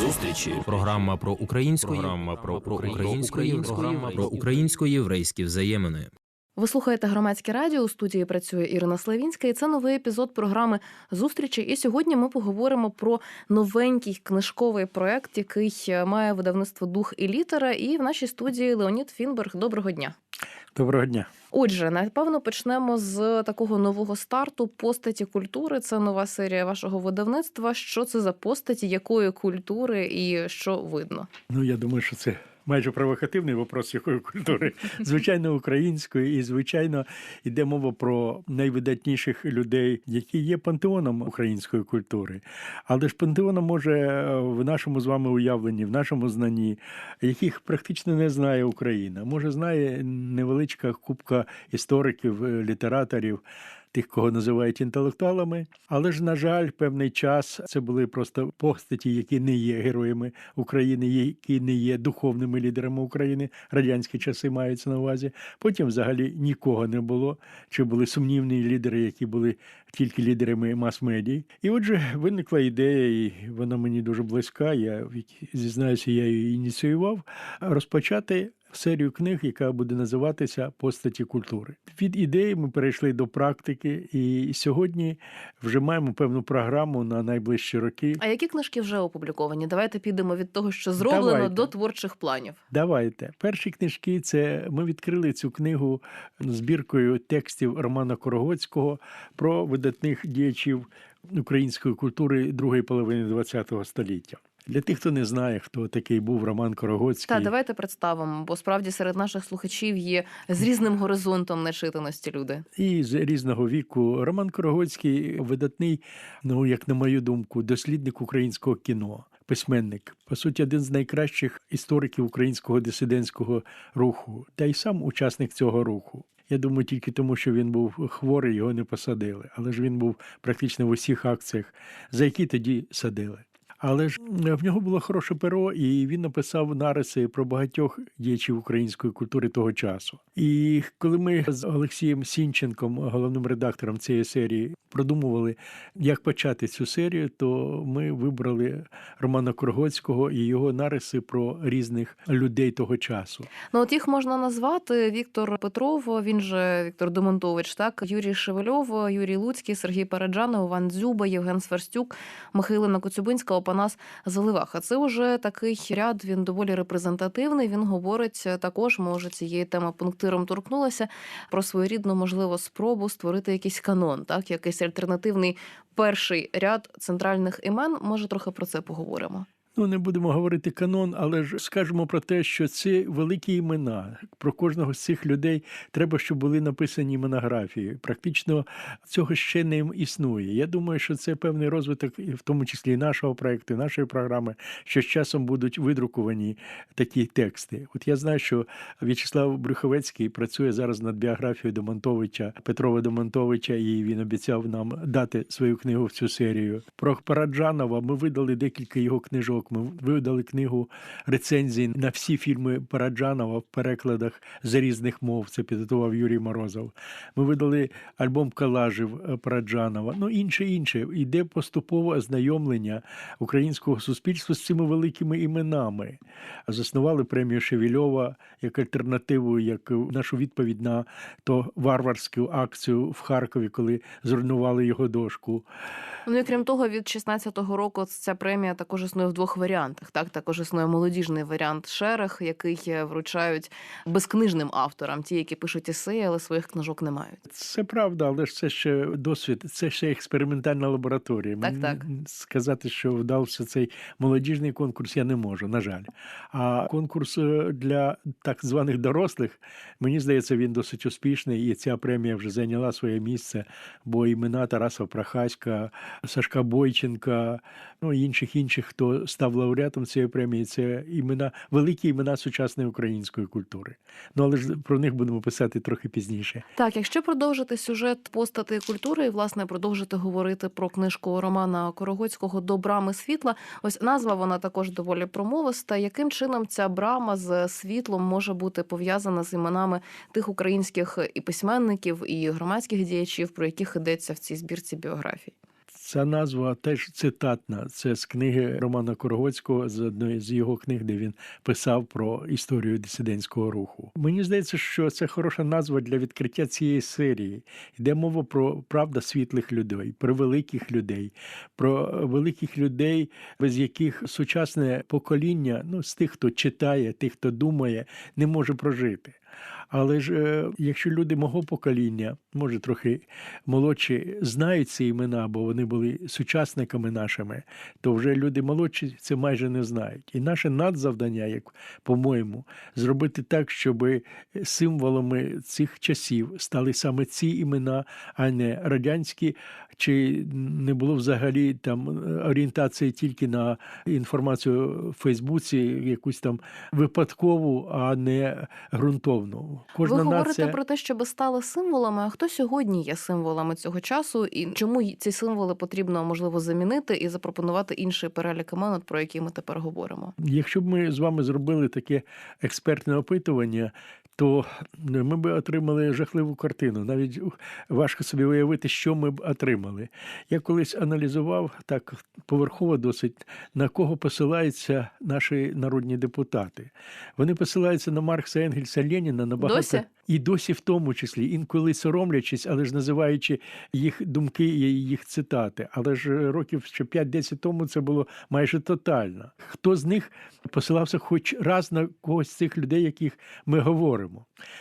Зустрічі. Програма про українську. Програма про, про українську. Програма про українсько-єврейські взаємини. Ви слухаєте громадське радіо. У студії працює Ірина Славінська, і це новий епізод програми зустрічі. І сьогодні ми поговоримо про новенький книжковий проект, який має видавництво дух і літера. І в нашій студії Леонід Фінберг. Доброго дня. Доброго дня. Отже, напевно, почнемо з такого нового старту постаті культури. Це нова серія вашого видавництва. Що це за постаті, якої культури і що видно? Ну я думаю, що це майже провокативний вопрос якої культури. Звичайно, української, і звичайно, йде мова про найвидатніших людей, які є пантеоном української культури. Але ж пантеоном може в нашому з вами уявленні, в нашому знанні, яких практично не знає Україна. Може, знає невеличка купка істориків, літераторів. Тих, кого називають інтелектуалами, але ж, на жаль, певний час це були просто постаті, які не є героями України, які не є духовними лідерами України. Радянські часи маються на увазі. Потім, взагалі, нікого не було. Чи були сумнівні лідери, які були тільки лідерами мас-медій. І отже, виникла ідея, і вона мені дуже близька. Я зізнаюся, я її ініціював розпочати серію книг, яка буде називатися Постаті культури. Від ідеї ми перейшли до практики, і сьогодні вже маємо певну програму на найближчі роки. А які книжки вже опубліковані? Давайте підемо від того, що зроблено Давайте. до творчих планів. Давайте перші книжки. Це ми відкрили цю книгу збіркою текстів Романа Корогоцького про видатних діячів української культури другої половини ХХ століття. Для тих, хто не знає, хто такий був Роман Корогоцький. Так, давайте представимо, бо справді серед наших слухачів є з різним горизонтом нечитаності люди. І з різного віку Роман Корогоцький видатний, ну як на мою думку, дослідник українського кіно. Письменник, по суті, один з найкращих істориків українського дисидентського руху, та й сам учасник цього руху. Я думаю, тільки тому, що він був хворий, його не посадили. Але ж він був практично в усіх акціях, за які тоді садили. Але ж в нього було хороше перо, і він написав нариси про багатьох діячів української культури того часу. І коли ми з Олексієм Сінченком, головним редактором цієї серії, продумували, як почати цю серію, то ми вибрали Романа Коргоцького і його нариси про різних людей того часу. Ну от їх можна назвати Віктор Петров, він же Віктор Демонтович, так Юрій Шевельов, Юрій Луцький, Сергій Параджанов, Іван Дзюба, Євген Сверстюк, Михайлина Коцюбинська, Опанас Заливаха. Це вже такий ряд. Він доволі репрезентативний. Він говорить також, може цієї теми пунктиром торкнулася про своєрідну можливо спробу створити якийсь канон, так якийсь альтернативний перший ряд центральних імен. Може, трохи про це поговоримо. Ну, не будемо говорити канон, але ж скажемо про те, що це великі імена. Про кожного з цих людей треба, щоб були написані монографії. Практично цього ще не існує. Я думаю, що це певний розвиток, в тому числі і нашого проекту, нашої програми, що з часом будуть видруковані такі тексти. От я знаю, що В'ячеслав Брюховецький працює зараз над біографією Домонтовича, Петрова Домонтовича, і він обіцяв нам дати свою книгу в цю серію. Про Параджанова ми видали декілька його книжок. Ми видали книгу рецензій на всі фільми Параджанова в перекладах з різних мов. Це підготував Юрій Морозов. Ми видали альбом колажів Параджанова. Ну інше інше. Іде поступове ознайомлення українського суспільства з цими великими іменами. Заснували премію Шевільова як альтернативу, як нашу відповідь на то варварську акцію в Харкові, коли зруйнували його дошку. Ну і крім того, від 16-го року ця премія також існує в двох варіантах. Так, також існує молодіжний варіант Шерех, який вручають безкнижним авторам, ті, які пишуть есеї, але своїх книжок не мають. Це правда, але ж це ще досвід, це ще експериментальна лабораторія. Так, так. Сказати, що вдався цей молодіжний конкурс, я не можу, на жаль. А конкурс для так званих дорослих, мені здається, він досить успішний, і ця премія вже зайняла своє місце, бо імена Тараса Прохаська, Сашка Бойченка, ну і інших інших, хто став лауреатом цієї премії, це імена, великі імена сучасної української культури. Ну але ж про них будемо писати трохи пізніше. Так, якщо продовжити сюжет постати культури, і власне продовжити говорити про книжку Романа Корогоцького до брами світла. Ось назва вона також доволі промовиста. Яким чином ця брама з світлом може бути пов'язана з іменами тих українських і письменників, і громадських діячів, про яких йдеться в цій збірці біографій? Ця назва теж цитатна. Це з книги Романа Корогоцького, з одної з його книг, де він писав про історію дисидентського руху. Мені здається, що це хороша назва для відкриття цієї серії. Йде мова про правда світлих людей, про великих людей, про великих людей, без яких сучасне покоління, ну з тих, хто читає, тих, хто думає, не може прожити. Але ж е, якщо люди мого покоління, може трохи молодші, знають ці імена, бо вони були сучасниками нашими, то вже люди молодші це майже не знають. І наше надзавдання, як по-моєму, зробити так, щоб символами цих часів стали саме ці імена, а не радянські, чи не було взагалі там орієнтації тільки на інформацію в Фейсбуці, якусь там випадкову, а не ґрунтовну. Кожна Ви говорите нація... про те, щоб стали символами. А хто сьогодні є символами цього часу, і чому ці символи потрібно можливо замінити і запропонувати інший перелік імен, про які ми тепер говоримо? Якщо б ми з вами зробили таке експертне опитування, то ми б отримали жахливу картину. Навіть важко собі уявити, що ми б отримали. Я колись аналізував так поверхово досить, на кого посилаються наші народні депутати. Вони посилаються на Маркса Енгельса Леніна на багато Досі? і досі в тому числі, інколи соромлячись, але ж називаючи їх думки і їх цитати. Але ж років ще 5-10 тому це було майже тотально. Хто з них посилався хоч раз на когось з цих людей, яких ми говоримо?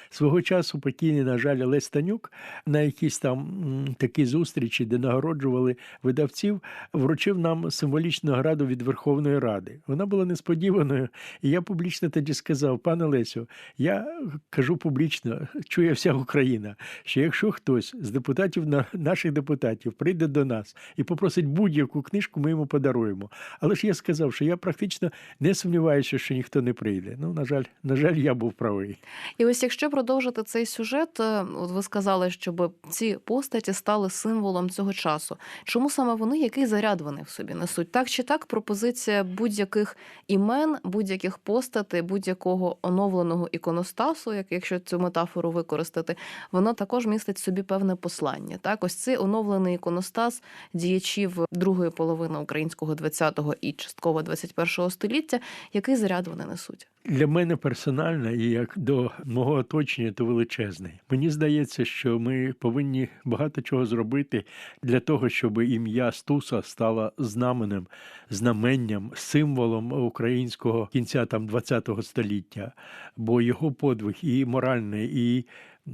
Свого часу покійний, на жаль, Олесь Танюк на якійсь там м, такій зустрічі, де нагороджували видавців, вручив нам символічну награду від Верховної Ради. Вона була несподіваною, і я публічно тоді сказав: пане Лесю, я кажу публічно, чує вся Україна, що якщо хтось з депутатів на- наших депутатів прийде до нас і попросить будь-яку книжку, ми йому подаруємо. Але ж я сказав, що я практично не сумніваюся, що ніхто не прийде. Ну, на жаль, на жаль, я був правий. І ось якщо продовжити цей сюжет, е, от ви сказали, щоб ці постаті стали символом цього часу. Чому саме вони, який заряд вони в собі несуть? Так чи так, пропозиція будь-яких імен, будь-яких постатей, будь-якого оновленого іконостасу, як якщо цю метафору використати, воно також містить собі певне послання. Так, ось цей оновлений іконостас діячів другої половини українського 20-го і частково 21-го століття. Який заряд вони несуть? Для мене персонально і як до мого оточення, то величезний. Мені здається, що ми повинні багато чого зробити для того, щоб ім'я Стуса стало знаменем, знаменням, символом українського кінця там 20-го століття. Бо його подвиг і моральний, і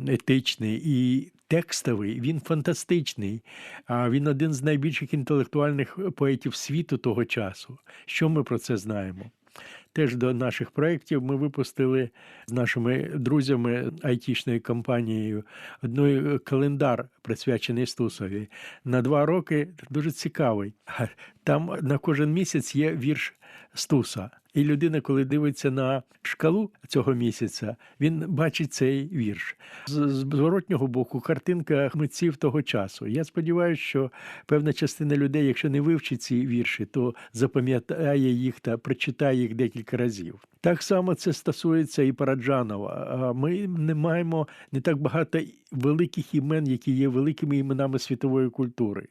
етичний, і текстовий, він фантастичний. А він один з найбільших інтелектуальних поетів світу того часу. Що ми про це знаємо? Теж до наших проєктів ми випустили з нашими друзями айтішною компанією одної календар, присвячений Стусові. На два роки дуже цікавий. Там на кожен місяць є вірш Стуса. І людина, коли дивиться на шкалу цього місяця, він бачить цей вірш. З зворотнього боку, картинка митців того часу. Я сподіваюся, що певна частина людей, якщо не вивчить ці вірші, то запам'ятає їх та прочитає їх декілька разів. Так само це стосується і Параджанова. Ми не маємо не так багато великих імен, які є великими іменами світової культури.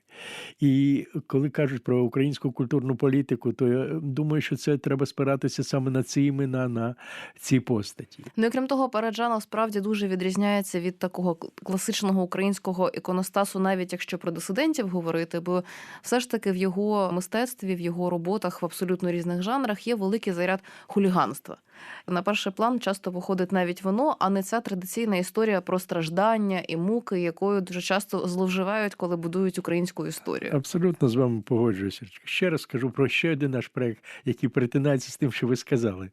І коли кажуть про українську культурну політику, то я думаю, що це треба спиратися саме на ці імена, на ці постаті. Ну і крім того, Параджанов справді дуже відрізняється від такого класичного українського іконостасу, навіть якщо про дисидентів говорити, бо все ж таки в його мистецтві, в його роботах в абсолютно різних жанрах є великий заряд хуліганства. На перший план часто виходить навіть воно, а не ця традиційна історія про страждання і муки, якою дуже часто зловживають, коли будують українську історію. Абсолютно з вами погоджуюся. Ще раз скажу про ще один наш проект, який перетинається з тим, що ви сказали.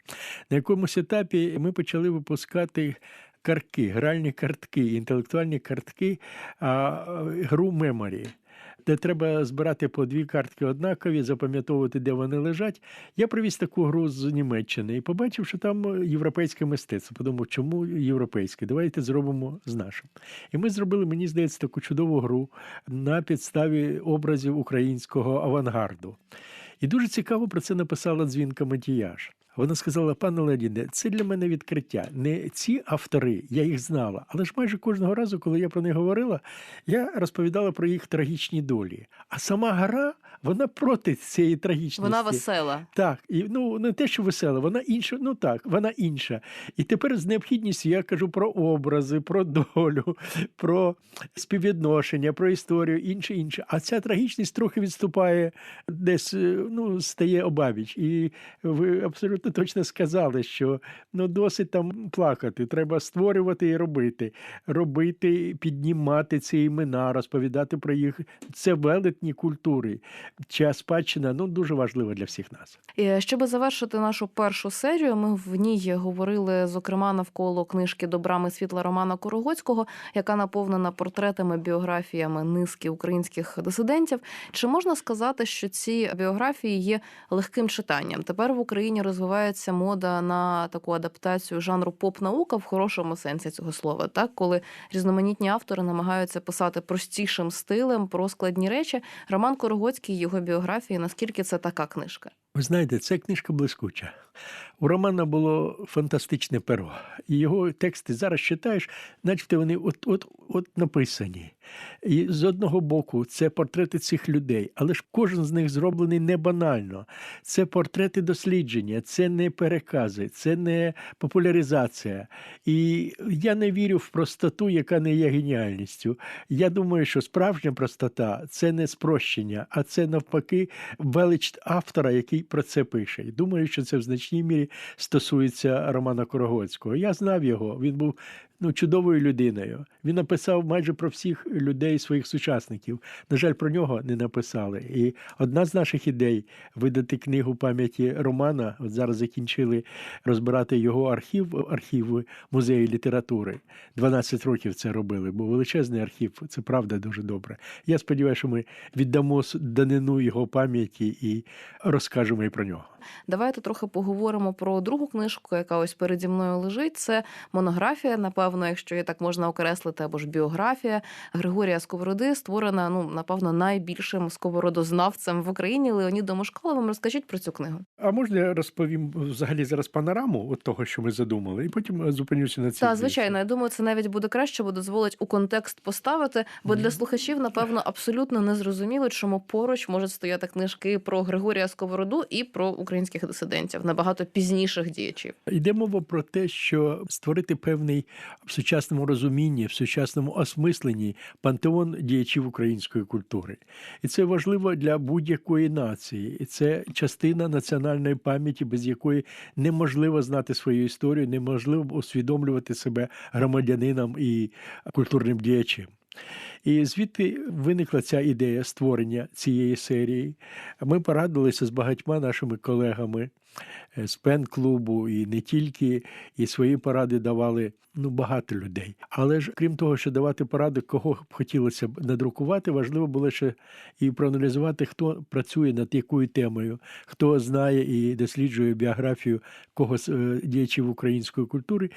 На якомусь етапі ми почали випускати. Картки, гральні картки, інтелектуальні картки, а, гру меморі, де треба збирати по дві картки однакові, запам'ятовувати, де вони лежать. Я привіз таку гру з Німеччини і побачив, що там європейське мистецтво. Подумав, чому європейське? Давайте зробимо з нашим. І ми зробили, мені здається, таку чудову гру на підставі образів українського авангарду. І дуже цікаво про це написала дзвінка Матіяш. Вона сказала: пане Леоніде, це для мене відкриття. Не ці автори, я їх знала, але ж майже кожного разу, коли я про них говорила, я розповідала про їх трагічні долі. А сама гра, вона проти цієї трагічності. Вона весела. Так, і ну не те, що весела, вона інша. Ну так, вона інша. І тепер з необхідністю я кажу про образи, про долю, про співвідношення, про історію, інше, інше. А ця трагічність трохи відступає, десь е, ну стає обабіч. І ви абсолютно точно сказали, що ну досить там плакати. Треба створювати і робити, робити, піднімати ці імена, розповідати про їх. Це велетні культури. Ця спадщина ну дуже важлива для всіх нас. Щоб завершити нашу першу серію, ми в ній говорили зокрема навколо книжки до брами світла Романа Корогоцького, яка наповнена портретами, біографіями низки українських дисидентів. Чи можна сказати, що ці біографії є легким читанням? Тепер в Україні розвивається мода на таку адаптацію жанру поп-наука в хорошому сенсі цього слова, так коли різноманітні автори намагаються писати простішим стилем про складні речі. Роман Корогоцький, його біографії, наскільки це така книжка? Ви знаєте, це книжка блискуча. У Романа було фантастичне перо, і його тексти зараз читаєш, начебто вони от, от, от написані. І з одного боку, це портрети цих людей, але ж кожен з них зроблений не банально. Це портрети дослідження, це не перекази, це не популяризація. І я не вірю в простоту, яка не є геніальністю. Я думаю, що справжня простота це не спрощення, а це навпаки велич автора, який про це пише. І думаю, що це в значній мірі стосується Романа Корогоцького. Я знав його. Він був ну, чудовою людиною. Він написав майже про всіх людей своїх сучасників. На жаль, про нього не написали. І одна з наших ідей видати книгу пам'яті Романа. От зараз закінчили розбирати його архів, архів музею літератури. 12 років це робили, бо величезний архів, це правда дуже добре. Я сподіваюся, що ми віддамо данину його пам'яті і розкажемо і про нього. Давайте трохи поговоримо про другу книжку, яка ось переді мною лежить. Це монографія, напевно, якщо її так можна окреслити, або ж біографія Григорія Сковороди, створена, ну напевно, найбільшим сковородознавцем в Україні Леонідом Ушкаловим. Розкажіть про цю книгу. А можна я розповім взагалі зараз панораму от того, що ми задумали, і потім зупинюся на цій. Так, звичайно, я думаю, це навіть буде краще, бо дозволить у контекст поставити. Бо для слухачів, напевно, абсолютно не зрозуміло, чому поруч можуть стояти книжки про Григорія Сковороду і про українських дисидентів, набагато пізніших діячів. Йде мова про те, що створити певний в сучасному розумінні, в сучасному осмисленні пантеон діячів української культури. І це важливо для будь-якої нації. І це частина національної пам'яті, без якої неможливо знати свою історію, неможливо усвідомлювати себе громадянином і культурним діячем. І звідти виникла ця ідея створення цієї серії. Ми порадилися з багатьма нашими колегами е, з пен-клубу, і не тільки, і свої поради давали ну, багато людей. Але ж крім того, що давати поради, кого б хотілося б надрукувати, важливо було ще і проаналізувати, хто працює над якою темою, хто знає і досліджує біографію когось е, діячів української культури.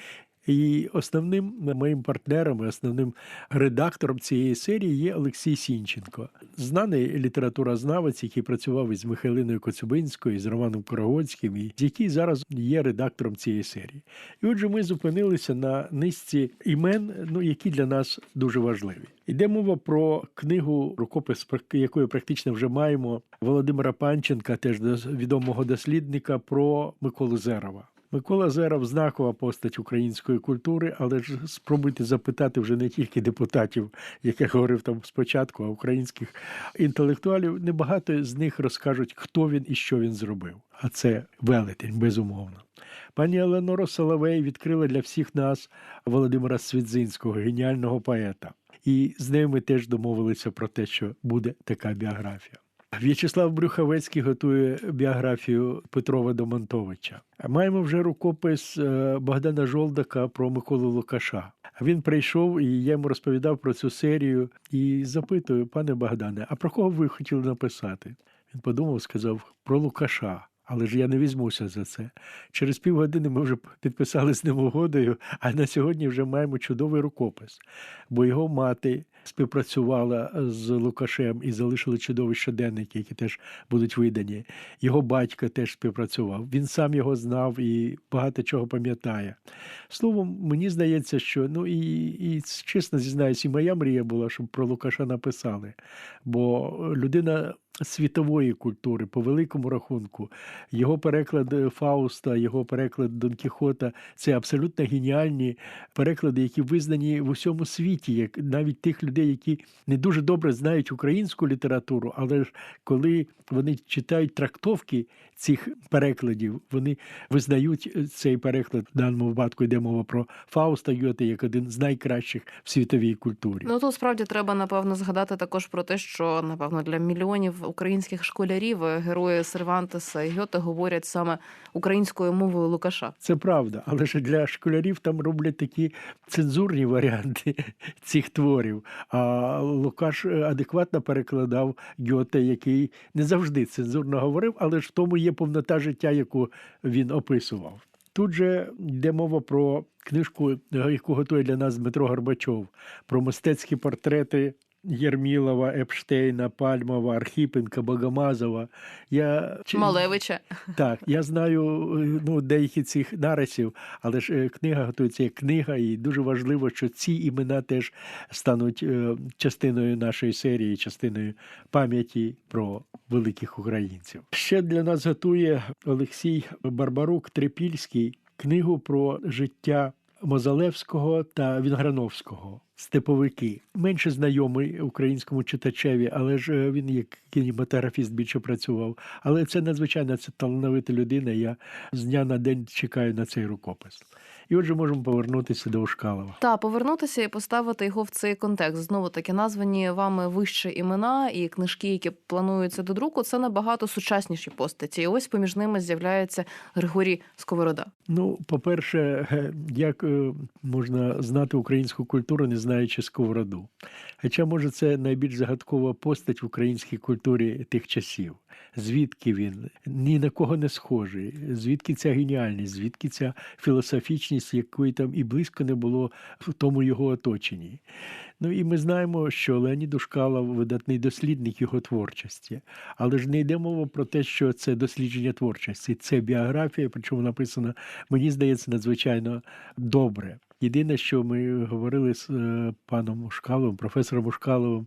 І основним моїм партнером, і основним редактором цієї серії є Олексій Сінченко, знаний літературознавець, який працював із Михайлиною Коцюбинською, з Романом Корогоцьким, і який зараз є редактором цієї серії. І отже, ми зупинилися на низці імен, ну які для нас дуже важливі. Йде мова про книгу рукопис, якої практично вже маємо Володимира Панченка, теж відомого дослідника, про Миколу Зерова. Микола Зеров знакова постать української культури, але ж спробуйте запитати вже не тільки депутатів, як я говорив там спочатку, а українських інтелектуалів. Небагато з них розкажуть, хто він і що він зробив. А це велетень, безумовно. Пані Еленора Соловей відкрила для всіх нас Володимира Свідзинського, геніального поета. І з нею ми теж домовилися про те, що буде така біографія. В'ячеслав Брюховецький готує біографію Петрова Домонтовича. Маємо вже рукопис е, Богдана Жолдака про Миколу Лукаша. Він прийшов і я йому розповідав про цю серію і запитую, пане Богдане, а про кого ви хотіли написати? Він подумав, сказав про Лукаша. Але ж я не візьмуся за це. Через півгодини ми вже підписали з ним угодою, а на сьогодні вже маємо чудовий рукопис. Бо його мати співпрацювала з Лукашем і залишили чудові щоденники, які теж будуть видані. Його батько теж співпрацював. Він сам його знав і багато чого пам'ятає. Словом, мені здається, що ну і, і чесно зізнаюсь, і моя мрія була, щоб про Лукаша написали. Бо людина світової культури, по великому рахунку, його переклад Фауста, його переклад Дон Кіхота це абсолютно геніальні переклади, які визнані в усьому світі, як навіть тих людей, які не дуже добре знають українську літературу, але ж коли вони читають трактовки цих перекладів, вони визнають цей переклад. В даному випадку йде мова про Фауста Гьоте як один з найкращих в світовій культурі. Ну тут справді треба напевно згадати також про те, що напевно для мільйонів українських школярів е, герої Сервантеса і Гьоте говорять саме українською мовою Лукаша. Це правда, але ж для школярів там роблять такі цензурні варіанти цих творів. А Лукаш адекватно перекладав Гьоте, який не завжди цензурно говорив, але ж в тому є повнота життя, яку він описував. Тут же йде мова про книжку, яку готує для нас Дмитро Горбачов, про мистецькі портрети Єрмілова, Епштейна, Пальмова, Архіпенка, Богомазова. Я Малевича. так, я знаю е, ну, деякі цих нарисів, але ж е, книга готується як книга, і дуже важливо, що ці імена теж стануть е, частиною нашої серії, частиною пам'яті про великих українців. Ще для нас готує Олексій Барбарук Трипільський книгу про життя Мозалевського та Вінграновського. Степовики менше знайомий українському читачеві, але ж е, він як кінематографіст більше працював. Але це надзвичайно це талановита людина. Я з дня на день чекаю на цей рукопис. І отже, можемо повернутися до Ушкалова. Та повернутися і поставити його в цей контекст. Знову таки названі вами вище імена і книжки, які плануються до друку, це набагато сучасніші постаті. І ось поміж ними з'являється Григорій Сковорода. Ну, по-перше, е, як е, можна знати українську культуру, не знаючи сковороду. Хоча, може, це найбільш загадкова постать в українській культурі тих часів. Звідки він ні на кого не схожий, звідки ця геніальність, звідки ця філософічність, якої там і близько не було в тому його оточенні. Ну і ми знаємо, що Леонід Ушкалов видатний дослідник його творчості, але ж не йде мова про те, що це дослідження творчості, це біографія, причому написана, мені здається, надзвичайно добре. Єдине, що ми говорили з е, паном Ушкаловим, професором Ушкаловим,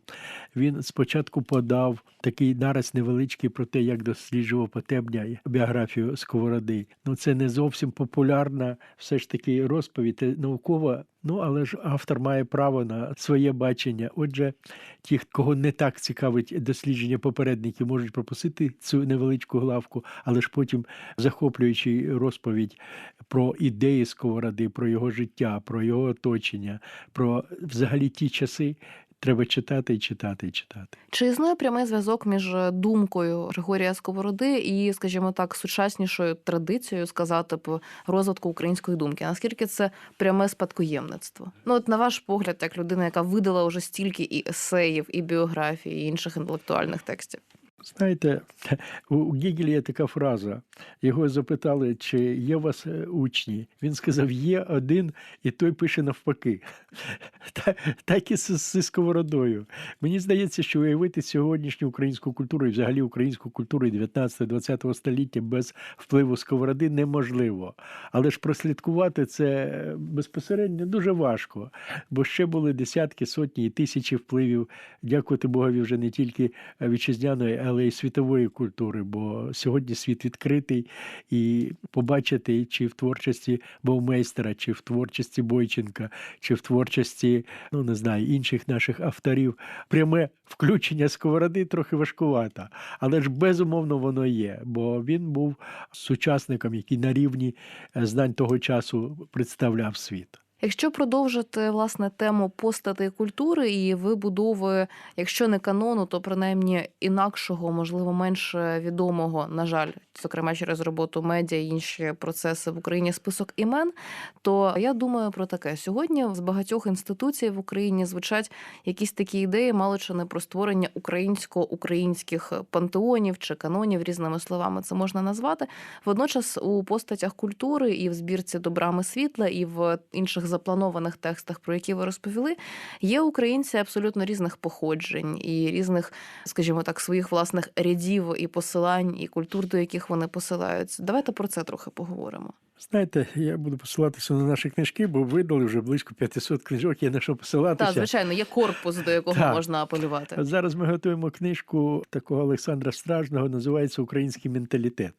він спочатку подав такий нараз невеличкий про те, як досліджував Потебня біографію Сковороди. Ну це не зовсім популярна все ж таки розповідь наукова. Ну, але ж автор має право на своє бачення. Отже, ті, кого не так цікавить дослідження попередників, можуть пропустити цю невеличку главку, але ж потім, захоплюючи розповідь про ідеї Сковороди, про його життя, про його оточення, про взагалі ті часи. Треба читати і читати і читати. Чи існує прямий зв'язок між думкою Григорія Сковороди і, скажімо так, сучаснішою традицією сказати по розвитку української думки? Наскільки це пряме спадкоємництво? Ну, от на ваш погляд, як людина, яка видала вже стільки і есеїв, і біографій, і інших інтелектуальних текстів? Знаєте, у Гегеля є така фраза. Його запитали, чи є у вас е, учні. Він сказав: є один, і той пише навпаки. Та- Так і зі сковородою. Мені здається, що уявити сьогоднішню українську культуру і взагалі українську культуру 19-20 століття без впливу сковороди неможливо. Але ж прослідкувати це безпосередньо дуже важко, бо ще були десятки, сотні і тисячі впливів, дякувати Богові, вже не тільки вітчизняної, але й світової культури. Бо сьогодні світ відкритий і побачити, чи в творчості Бовмейстера, чи в творчості Бойченка, чи в творчості, ну не знаю, інших наших авторів, пряме включення сковороди трохи важкувато. Але ж безумовно воно є, бо він був сучасником, який на рівні е, знань того часу представляв світ. Якщо продовжити власне тему постати культури і вибудови, якщо не канону, то принаймні інакшого, можливо, менш відомого, на жаль, зокрема через роботу медіа і інші процеси в Україні список імен, то я думаю про таке сьогодні. З багатьох інституцій в Україні звучать якісь такі ідеї, мало чи не про створення українсько-українських пантеонів чи канонів різними словами це можна назвати. Водночас у постатях культури і в збірці добрами світла, і в інших запланованих текстах, про які ви розповіли, є українці абсолютно різних походжень і різних, скажімо так, своїх власних рядів і посилань, і культур, до яких вони посилаються. Давайте про це трохи поговоримо. Знаєте, я буду посилатися на наші книжки, бо видали вже близько 500 книжок, є на що посилатися. Так, звичайно, є корпус, до якого Так. можна апелювати. От зараз ми готуємо книжку такого Олександра Стражного, називається Український менталітет.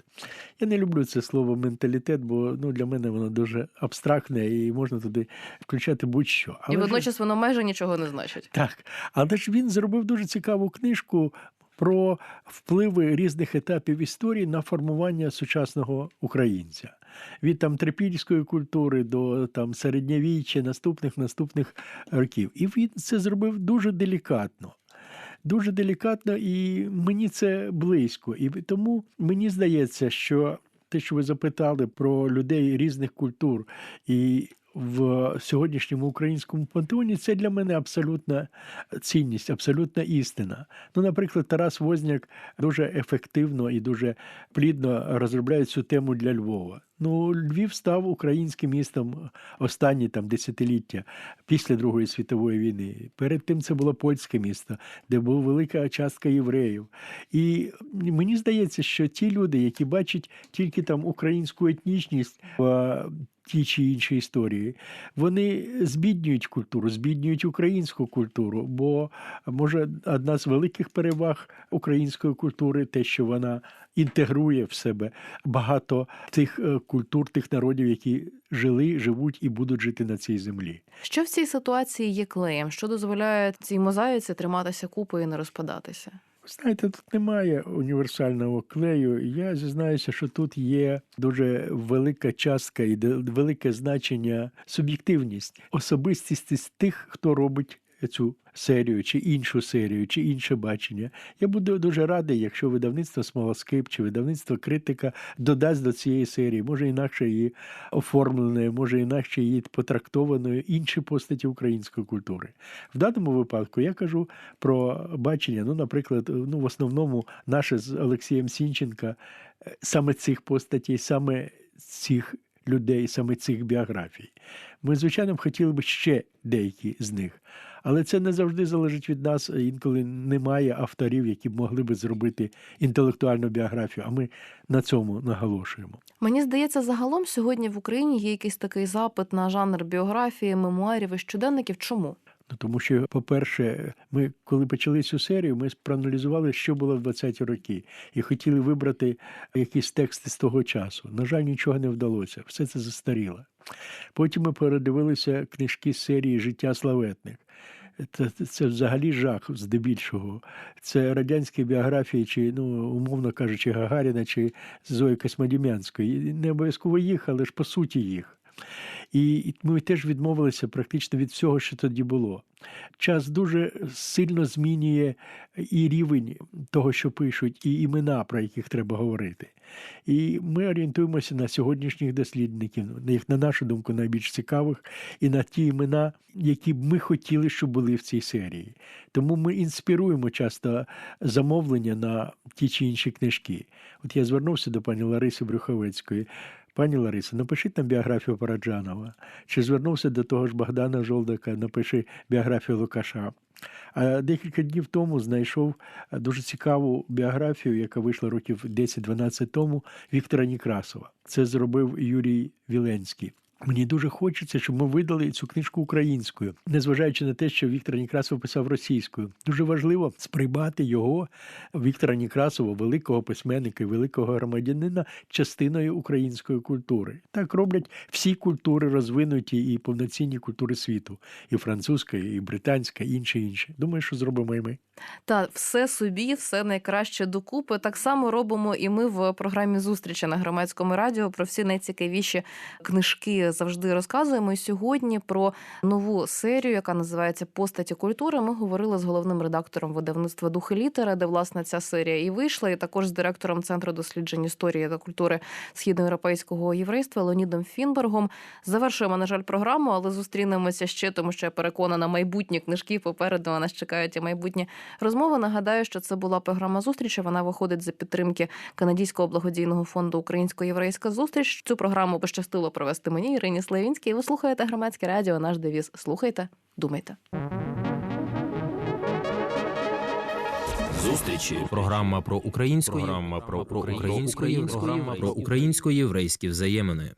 Я не люблю це слово менталітет, бо ну, для мене воно дуже абстрактне і можна туди включати будь-що. І Але ж- водночас воно майже нічого не значить. Так, але ж він зробив дуже цікаву книжку про впливи різних етапів історії на формування сучасного українця. Від там трипільської культури до там середньовіччя, наступних наступних років. І він це зробив дуже делікатно. Дуже делікатно, і мені це близько. І тому мені здається, що те, що ви запитали про людей різних культур і в сьогоднішньому українському пантеоні, це для мене абсолютна цінність, абсолютна істина. Ну, наприклад, Тарас Возняк дуже ефективно і дуже плідно розробляє цю тему для Львова. Ну, Львів став українським містом останні там десятиліття після Другої світової війни. Перед тим це було польське місто, де була велика частка євреїв. І мені здається, що ті люди, які бачать тільки там українську етнічність в тій чи іншій історії, вони збіднюють культуру, збіднюють українську культуру. Бо може одна з великих переваг української культури те, що вона інтегрує в себе багато тих е, культур, тих народів, які жили, живуть і будуть жити на цій землі. Що в цій ситуації є клеєм? Що дозволяє цій мозаїці триматися купою і не розпадатися? Знаєте, тут немає універсального клею. Я зізнаюся, що тут є дуже велика частка і велике значення суб'єктивність, особистість тих, хто робить цю серію, чи іншу серію, чи інше бачення. Я буду дуже радий, якщо видавництво Смолоскип чи видавництво критика додасть до цієї серії, може інакше її оформленою, може інакше її потрактованою інші постаті української культури. В даному випадку я кажу про бачення, ну, наприклад, ну, в основному наше з Олексієм Сінченка е, саме цих постатей, саме цих людей, саме цих біографій. Ми, звичайно, хотіли б ще деякі з них. Але це не завжди залежить від нас. Інколи немає авторів, які б могли би зробити інтелектуальну біографію. А ми на цьому наголошуємо. Мені здається, загалом сьогодні в Україні є якийсь такий запит на жанр біографії, мемуарів і щоденників. Чому? Ну, тому що, по-перше, ми, коли почали цю серію, ми проаналізували, що було в 20-ті роки, і хотіли вибрати якісь тексти з того часу. На жаль, нічого не вдалося. Все це застаріло. Потім ми передивилися книжки з серії Життя славетних. Це, це взагалі жах здебільшого. Це радянські біографії, чи, ну, умовно кажучи, Гагаріна чи Зої Космодім'янської. Не обов'язково їх, але ж по суті їх. І ми теж відмовилися практично від всього, що тоді було. Час дуже сильно змінює і рівень того, що пишуть, і імена, про яких треба говорити. І ми орієнтуємося на сьогоднішніх дослідників, на їх, на нашу думку, найбільш цікавих, і на ті імена, які б ми хотіли, щоб були в цій серії. Тому ми інспіруємо часто замовлення на ті чи інші книжки. От я звернувся до пані Лариси Брюховецької. Пані Лариса, напишіть нам біографію Параджанова. Чи звернувся до того ж Богдана Жолдака, напиши біографію Лукаша. А декілька днів тому знайшов дуже цікаву біографію, яка вийшла років 10-12 тому Віктора Нікрасова. Це зробив Юрій Віленський. Мені дуже хочеться, щоб ми видали цю книжку українською, незважаючи на те, що Віктор Некрасов писав російською. Дуже важливо сприймати його, Віктора Некрасова, великого письменника, і великого громадянина, частиною української культури. Так роблять всі культури розвинуті і повноцінні культури світу, і французька, і британська, і інші інші. Думаю, що зробимо і ми. Та все собі, все найкраще докупи. Так само робимо і ми в програмі зустрічі на громадському радіо про всі найцікавіші книжки завжди розказуємо. І сьогодні про нову серію, яка називається Постаті культури. Ми говорили з головним редактором видавництва Духи літера, де власне ця серія і вийшла, і також з директором центру досліджень історії та культури східноєвропейського єврейства Леонідом Фінбергом. Завершуємо, на жаль, програму, але зустрінемося ще, тому що я переконана, майбутні книжки попереду нас чекають і майбутні розмови. Нагадаю, що це була програма зустрічі. Вона виходить за підтримки канадського благодійного фонду Українсько-єврейська зустріч. Цю програму пощастило провести мені. Ірині Славінській. Ви слухаєте громадське радіо. Наш девіз. Слухайте, думайте. Зустрічі. Програма про українську. Програма про, про українську. Програма про українсько-єврейські взаємини.